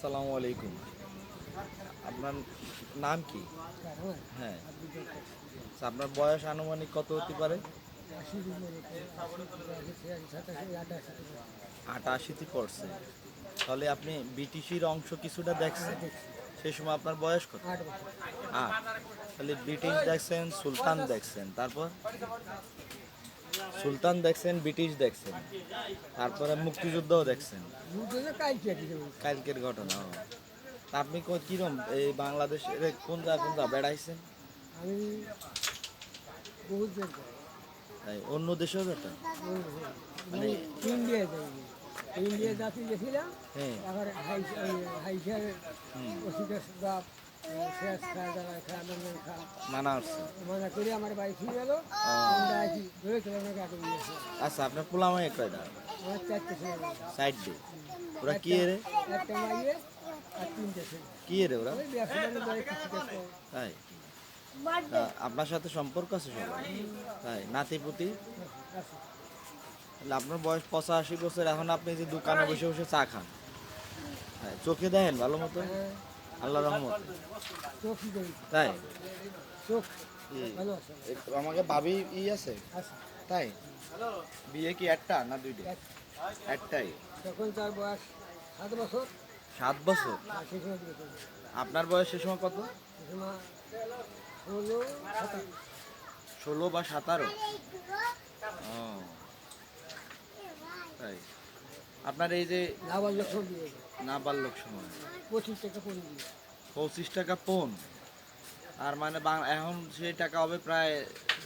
আসসালামু আলাইকুম। আপনার নাম কি? হ্যাঁ। আচ্ছা, আপনার বয়স আনুমানিক কত হতে পারে? আটাশিতে পড়ছে। তাহলে আপনি বিটিসির অংশ কিছুটা দেখছেন। সেই সময় আপনার বয়স কত? আট। তাহলে ব্রিটিশ দেখছেন সুলতান দেখছেন। তারপর? সুলতান দেখছেন ব্রিটিশ দেখছেন। তারপরে মুক্তিযুদ্ধও দেখছেন। কালকের ঘটনা আপনি কিরম এই বাংলাদেশের কোন জায়গা কোন জায়গা বেড়াইছেন? অন্য দেশেও যেতেন মানে ইন্ডিয়া ইন্ডিয়া যাতে গেছিলাম হ্যাঁ। মানা করে আমার বাড়ি ফিরে গেল আচ্ছা আপনার পোলামাই কয়টা? আমার সাইড ডে ওরা কি রে একটা মাইয়ে ছেলে। কি রে ওরা? তাই? আপনার সাথে সম্পর্ক আছে সবাই তাই? নাতি পুতি আপনার বয়স পঁচাশি বছর এখন আপনি যে দোকানে বসে বসে চা খান। হ্যাঁ, চোখে দেখেন ভালো মতো হ্যাঁ, আল্লাহ রহমত। চোখ তাই আমাকে ভাবি ই আছে? তাই? বিয়ে কি একটা না দুইটা? এক- একটাই। তখন তার বয়স সাত বছর। সাত বছর? আপনার বয়স সে সময় কত? ষোলো ষোলো বা সাতারো? ও। তাই। আপনার এই যে নাবালক সময় পঁচিশ টাকা পড়ে পঁচিশ টাকা পণ। আর মানে বাং- এখন সেই টাকা হবে প্রায়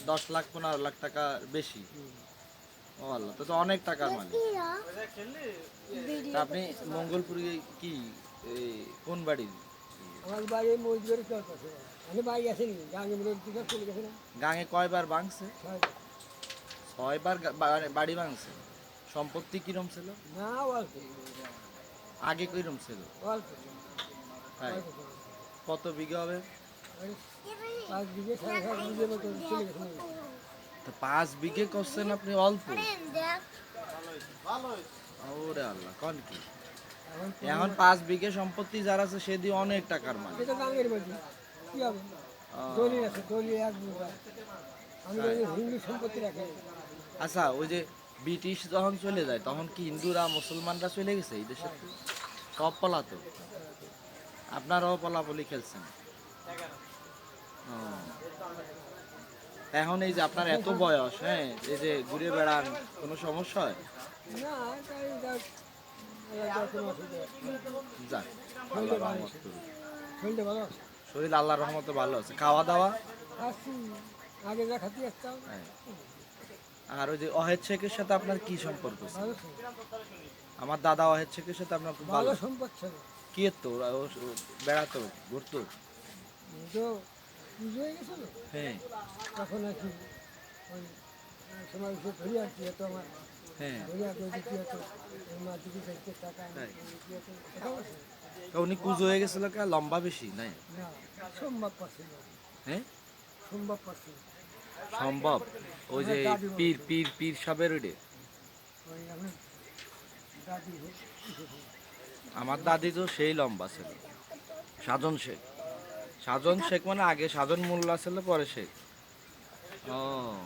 দশ লাখ পনেরো লাখ টাকা বেশি। ও আল্লাহ তো তো অনেক টাকার মানে আপনি মঙ্গলপুরে কি এই কোন বাড়ি আমার বাড়ি পাশে আমি বাড়ি আসেনি গাঙ্গে চলে গেছে গাঙে কয়বার ভাঙছে? ছয়বার। বাড়ি ভাঙছে? সম্পত্তি কিরম ছিল? না অল্প। আগে কিরম ছিল? অল্প। তাই। কত বিঘা হবে? পাঁচ বিঘে তো পাঁচ বিঘে করছেন আপনি অল্প? ওরে আল্লাহ কন কি? এখন পাঁচ বিঘে সম্পত্তি যার আছে সে দিয়ে অনেক টাকার রাখি। আচ্ছা ওই যে ব্রিটিশ যখন চলে যায় তখন কি হিন্দুরা মুসলমানরা চলে গেছে এই দেশে? সব পলাতো আপনারাও পলাপলি খেলছেন। এখন এই যে আপনার এত বয়স হ্যাঁ এই যে ঘুরে বেড়ান কোনো সমস্যা হয়? শরীর আল্লাহর রহমতে ভালো আছে। খাওয়া দাওয়া? আগে যা খাতি আসতাম। হ্যাঁ। আর ওই যে অহেদ শেখের সাথে আপনার কি সম্পর্ক ছিল? আমার দাদা অহেদ শেখের সাথে আপনার খুব ভালো সম্পদ ছিল। কি তো বেড়াতো ঘুরতো? হয়ে গেছিল? হ্যাঁ। তখন আর কি সময় আর কি হতো আমার। হ্যাঁ। উনি কুজো হয়ে গেছিল কে? লম্বা বেশি নাই? সম্ভব পাচ্ছিল হ্যাঁ? সম্ভব পাচ্ছিল সম্ভব? ওই যে পীর পীর পীর সবের ওইটে আমার দাদি তো সেই লম্বা ছিল। সাজন শেখ। সাজন শেখ মানে আগে সাজন মোল্লা ছিল, পরে শেখ। ও।